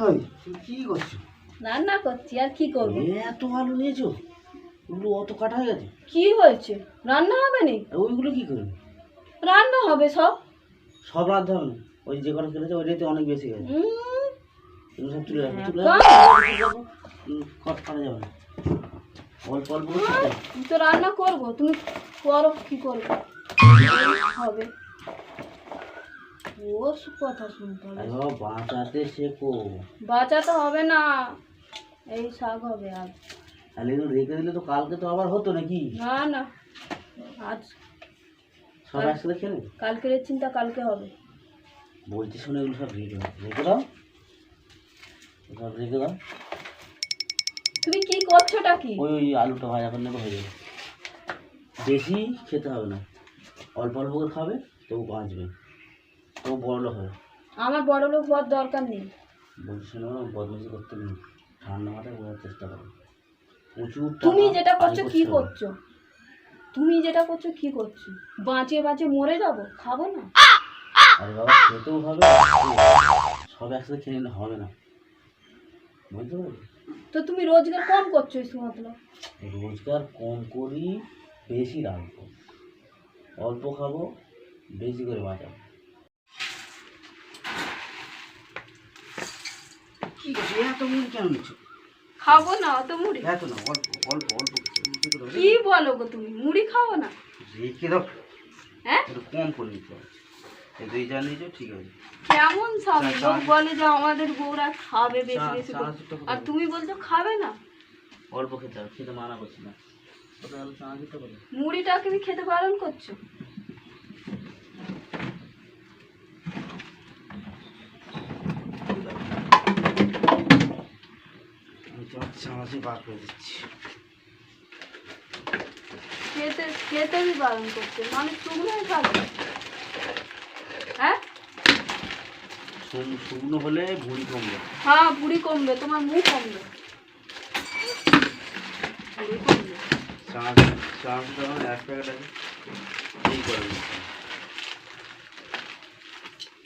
ওই তুমি কি করছ? রান্না করছি আর কি করব? এত আলু নিয়েছো? ওগুলো অত কাটা হয়ে গেছে। কি হয়েছে? রান্না হবে নি আর ওইগুলো কি করবে? রান্না হবে সব। সব রাঁধতে হবে না? ওই যে কটা ওইটাতে অনেক বেশি উম, সব তুলে রাখো তুলে এখন? রাখো উম, কট- কাটা যাবে না। অল্প অল্প করে কাটতে হবে। আমি তো রান্না করব তুমি করো কি করবে? হবে। ও কথা শুনতে হবে। বাঁচাতে শেখো। বাঁচাতে হবে না। এই শাক হবে আজ। তাহলে রেখে দিলে তো কালকে তো আবার হতো নাকি? না না। আজ। সব একসাথে খেলে? কালকের চিন্তা কালকে হবে। বলছি শুনে এগুলো সব রেখে দাও রেখে দাও। সব রেখে দাও। তুমি কি করছোটা কি? ওই ওই আলুটা ভাজা করে নেবে হয়ে যাবে বেশি খেতে হবে না। অল্প অল্প করে খাবে তবু বাঁচবে। তবু বড় লোক হবে আমার বড় লোক হওয়ার দরকার নেই। বলছি না বদমাশি করতে নেই। ঠান্ডা মাথায় বোঝার চেষ্টা করো। প্রচুর তুমি যেটা করছ কি করছ? তুমি যেটা করছ কি করছ? বাঁচিয়ে বাঁচিয়ে মরে যাব? খাব না? আরে বাবা খেতেও হবে সব একসাথে খেয়ে নিলে হবে না। বুঝতে পারলি তো তুমি রোজগার কম করছ মতলব রোজগার কম করি বেশি রাখব। অল্প খাব বেশি করে বাঁচাবো। কি করছ এত মুড়ি কেন নিচ্ছ? খাব না অত মুড়ি। এত না অল্প অল্প অল্প কিছু, রেখে দাও, কি বলো গো তুমি মুড়ি খাব না? রেখে দাও। হ্যাঁ? একটু কম করে নিতে হবে। এই দুই যা নিয়েছো ঠিক আছে। কেমন লোক বলে যে আমাদের বউরা খাবে বেশি বেশি আর তুমি বলছো খাবে না? অল্প খেতে হবে খেতে মানা করছি না। মুড়িটাকে তুমি খেতে বারণ করছ? তোমার বার করে দিচ্ছি। খেতে খেতে বি বারণ করছে। শুকনোই খাবে। হ্যাঁ? শুকনো- হলে ভুঁড়ি কমবে। হ্যাঁ কমবে। তোমার মুখ কমবে। এক প্যাকেট আছে। এই করেন।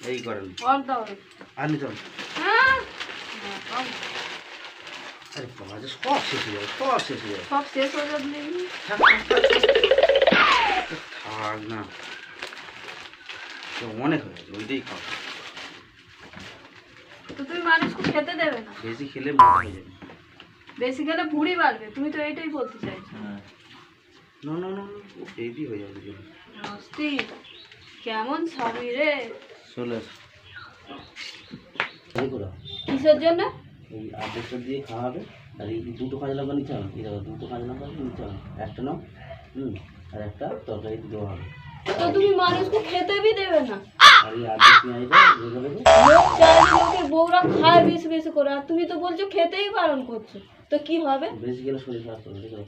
এই করেন। আর দাও আর নিতে হ্যাঁ আরে বাবা যে সব শেষ হয়ে যাবে সব শেষ হয়ে যাবে সব শেষ হয়ে যাবে থাক, না তো অনেক হয়ে গেছে ওইটাই খাও তো তুমি মানুষকে খেতে দেবে না বেশি খেলে মোটা হয়ে যাবে বেশি খেলে ভুড়ি বাড়বে তুমি তো এইটাই বলতে চাইছো হ্যাঁ না না না ও হেভি হয়ে যাবে। মস্তি কেমন স্বামী রে চলে কিসের জন্য এই আদেশটা দিয়ে খাওয়াবে। আর এই দুটো কাঁচা লঙ্কা নিতে হবে। এই দেখো দুটো কাঁচা লঙ্কা নিতে হবে। একটা নাও হুম আর একটা তরকারি দেওয়া হবে। তো তুমি মানুষকে খেতে বি দেবে না। আর এই আদেশ পেঁয়াজটা রেখে দেবে। লোকের বউরা খায় বেশি বেশি করে। আর তুমি তো বলছো খেতেই বারণ করছ। তো কি হবে? বেশি গেলে শরীর খারাপ করবে দাও।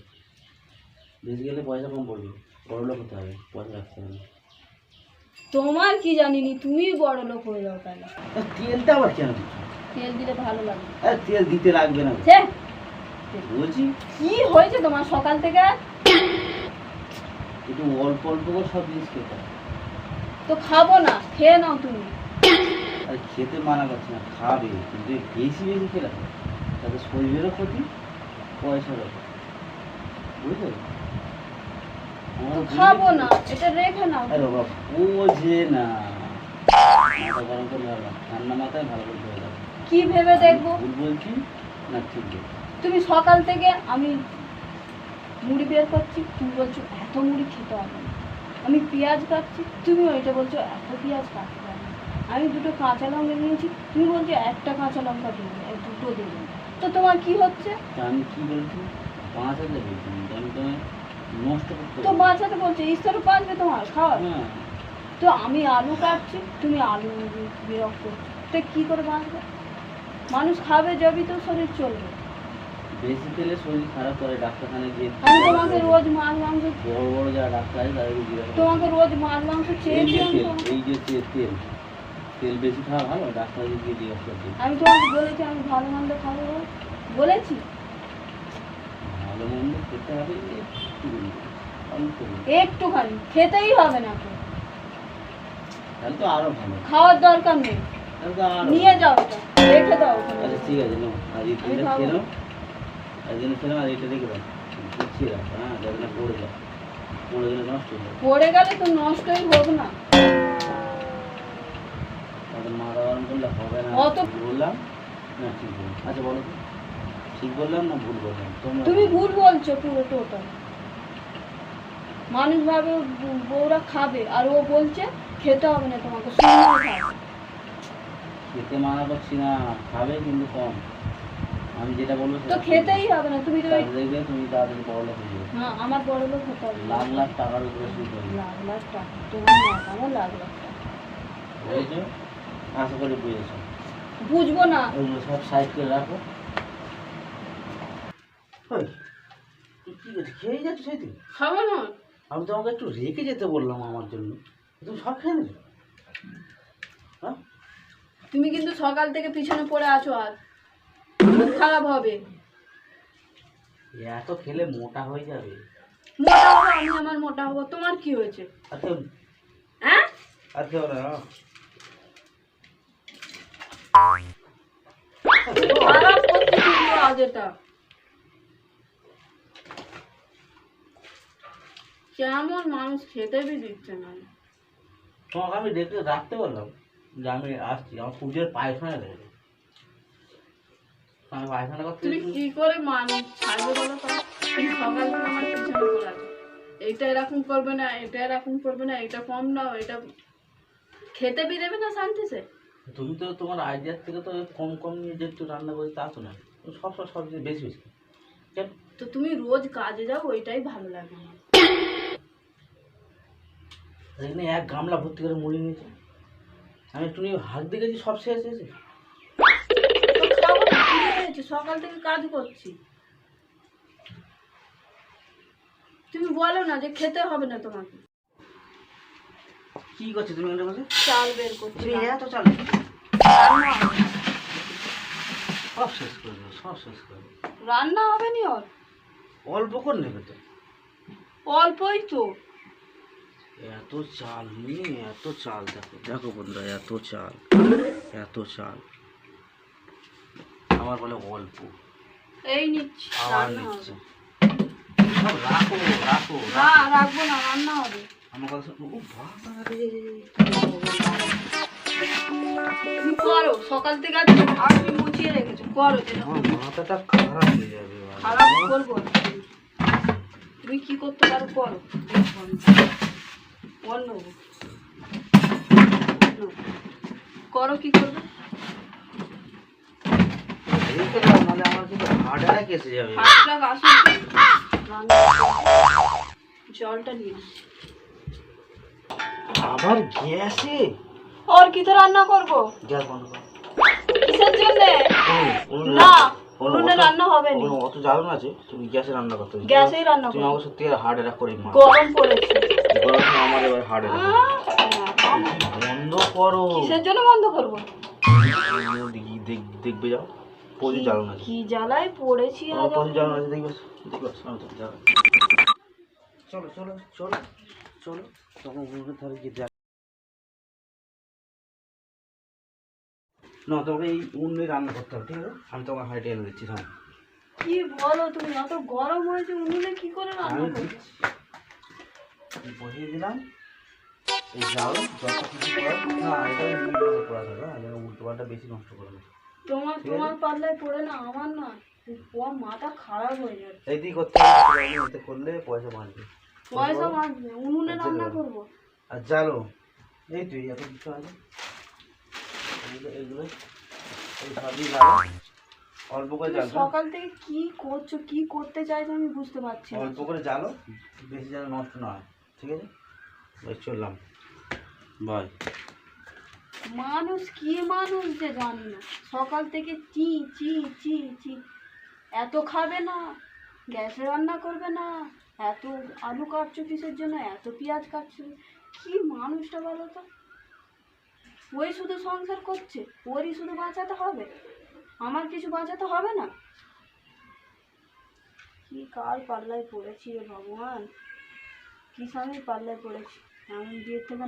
বেশি গেলে পয়সা কম পড়বে। বড় লোক হতে হবে পয়সা রাখতে হবে তোমার কি জানিনি? তুমি বড় লোক হয়ে যাও তাহলে। আর তেলটা আবার কেন দিচ্ছ? তেল দিলে ভালো লাগে। আরে তেল দিতে লাগবে না। ছে। বলছি। কি হয়েছে তোমার সকাল থেকে? একটু অল্প অল্প করে সব জিনিস খেতে তো খাব না খেয়ে নাও তুমি। আর খেতে মানা করছে না খাবে। কিন্তু বেশি বেশি খেলে তাতে শরীরেরও ক্ষতি পয়সারও ক্ষতি। বুঝলে? খাব না এটা রেখে নাও। আরে বাবা বোঝে না। মাথা গরম না। ঠান্ডা মাথায় ভালো করে কি ভেবে দেখব? বলছি না ঠিক তুমি সকাল থেকে আমি মুড়ি বের করছি তুমি বলছো এত মুড়ি খেতে হবে আমি পেঁয়াজ কাটছি তুমি ওইটা বলছো এত পেঁয়াজ কাটতে হবে আমি দুটো কাঁচা লঙ্কা নিয়েছি তুমি বলছো একটা কাঁচা লঙ্কা দেবে দুটো দেবে। তো তোমার কি হচ্ছে? আমি কি বলছি? পাঁচ হাজার বলছি আমি তোমায় নষ্ট করতে তো। বাঁচাতে বলছে ঈশ্বর বাঁচবে তোমার খাওয়ার? হ্যাঁ। তো আমি আলু কাটছি তুমি আলু বিরক্ত করছ তো কী করে বাঁচবে? মানুষ খাবে যাবি তো শরীর চলবে। বেশি তেলে শরীর খারাপ করে ডাক্তারখানে গিয়ে আমি তোমাকে রোজ মাছ মাংস বড় বড় যারা ডাক্তার আছে তাদেরকে জিজ্ঞাসা। তোমাকে রোজ মাছ মাংস চেয়েছি তেল এই যে তে- তেল তেল বেশি খাওয়া ভালো? ডাক্তারকে গিয়ে জিজ্ঞাসা করতে আমি তোমাকে বলেছি আমি ভালো মন্দ খাব বলেছি? ভালো মন্দ খেতে হবে একটুখানি। খেতেই হবে না তো। তাহলে তো আরও ভালো। খাওয়ার দরকার নেই। নিয়ে যাও রেখে দাও আচ্ছা ঠিক আছে নাও। আর এই আমি তিনটা খাব। খেয়ে নাও আর জন্য খেয়ে নাও আর এটা রেখে দাও। গুছিয়ে রাখো হ্যাঁ যাতে না পড়ে যায়। পড়ে গেলে নষ্ট হয়ে যাবে পড়ে গেলে তো নষ্টই হোক না। করলে হবে না। বললাম? না ঠিক আচ্ছা বলো ঠিক বললাম না ভুল বললাম? তুমি ভুল বলছো পুরো টোটাল। মানুষ ভাবে বউ- বউরা খাবে আর ও বলছে খেতে হবে না তোমাকে শুনে খাবে খেতে মানা করছি না খাবে কিন্তু কম। আমি যেটা বলব তো খেতেই হবে না তুমি তো দেখবে তুমি তাড়াতাড়ি বড় লোক হয়ে যাবে। হ্যাঁ আমার বড় লোক হতে হবে। লাখ লাখ টাকার উপরে শুরু করবে লাখ লাখ টাকা তোমার না আমার লাখ লাখ টাকা। বুঝেছ আশা করি বুঝেছ। বুঝব না। ওইগুলো সব সাইড করে রাখো। খেয়ে যাচ্ছ সেই তুই খাব না। আমি তোমাকে একটু রেখে যেতে বললাম আমার জন্য। তুমি সব খেয়ে নিলে? হ্যাঁ? তুমি কিন্তু সকাল থেকে পিছনে পড়ে আছো আর। খুব খারাপ হবে। এত খেলে মোটা হয়ে যাবে। মোটা হব আমি আমার মোটা হব। তোমার কি হয়েছে? হ্যাঁ? আর কেউ না। খারাপ করতে আজ এটা। কেমন মানুষ খেতে বি দিচ্ছে না। তোমাকে আমি দেখতে রাখতে বললাম যে আমি আসছি আমার পুজোর পায়খানা লেগে আমি পায়খানা করতে তুমি কি করে মানুষ ছাড়বে বলো সকাল থেকে আমার পিছনে এইটা এরকম করবে না এটা এরকম করবে না এটা কম নাও এটা খেতে বি দেবে না শান্তিতে তুমি তো তোমার আইডিয়ার থেকে তো কম কম নিয়ে যে একটু রান্না করি তা তো না। সব সব সবজি বেশি বেশি কেন? তো তুমি রোজ কাজে যাও ওইটাই ভালো লাগে এক গামলা ভর্তি করে মুড়ি নিয়েছে। একটু নিয়ে হাত দিয়ে গেছি সব শেষ হয়েছে। সকাল থেকে কাজ করছি। তুমি বলো না যে খেতে হবে না তোমাকে। কি করছ তুমি বসে চাল বের করছি তুমি এত চাল সব শেষ করে দেবো সব শেষ করে রান্না হবে নি ওর? অল্প করে নেবে তো। অল্পই তো। এত চাল নিয়ে এত চাল দেখো দেখো বন্ধুরা এত চাল এত চাল। আমার বলে অল্প। এই নিচ্ছি আবার নিচ্ছে। সব রাখো রাখো না রাখব না রান্না হবে। আমার কথা। ও বাবা। রে করো সকাল থেকে আজ আপনি মুছিয়ে রেখেছো করো আমার মাথাটা খারাপ হয়ে যাবে খারাপ করব তুমি কি করতে পারো করো। অন্য। করো কি করবে? আমার জলটা নিয়ে আবার গ্যাসে? ওর কিতে রান্না করব? গ্যাস বন্ধ করো। কিসের জন্য? না উনুন রান্না হবে না। অত জ্বালানো আছে তুমি গ্যাসে রান্না করতে। গ্যাসেই রান্না তুমি করব আমাকে সত্যি অ্যাটাক করে গরম পড়েছে। সময় আমার এবার হার্ট বন্ধ করো। কিসের জন্য বন্ধ করব? দেখি- দেখবে যাও। প্রচুর জ্বালানো আছে কি জ্বালায়? পড়েছি আজ প্রচুর জ্বালানো আছে দেখবে। দেখবে। চলো চলো চলো চলো। তখন উনুনের গিয়ে দেখ। না তোমাকে এই উনুনে রান্না করতে হবে ঠিক আছে? আমি তোমাকে হাইটে এনে দিচ্ছি হ্যাঁ কি বলো তুমি? এত গরম হয়েছে উনুনে কি করে রান্না এই বসিয়ে দিলাম। এই যাও যত কিছু না এটা উল্টো করা হ্যাঁ যেন উল্টো পাল্টা বেশি নষ্ট করে না তোমার তোমার পাল্লায় পড়ে না আমার না। তোমার মাথা খারাপ হয়ে যাবে এই করতে হবে করলে পয়সা বাঁচবে। পয়সা মারবে উনুনে আচ্ছা, রান্না করব। আর জালো এই তুই এত কিছু আছে এগুলো এগুলো এই সবই জালো। অল্প করে সকাল থেকে কি করছ কি করতে চাইছো আমি বুঝতে পারছি অল্প করে জালো বেশি যেন নষ্ট না হয়। ঠিক আছে? বেশ চললাম। বাই। মানুষ কি মানুষ যে জানি না। সকাল থেকে চি চি চি চি। এত খাবে না গ্যাসে রান্না করবে না এত আলু কাটছো কিসের জন্য এত পেঁয়াজ কাটছো কি মানুষটা বলো তো? ওই শুধু সংসার করছে ওরই শুধু বাঁচাতে হবে? আমার কিছু বাঁচাতে হবে না? কি কার পাল্লায় পড়েছি রে ভগবান। কি আমি পাল্লায় পড়েছি? এমন বিয়ের থেকে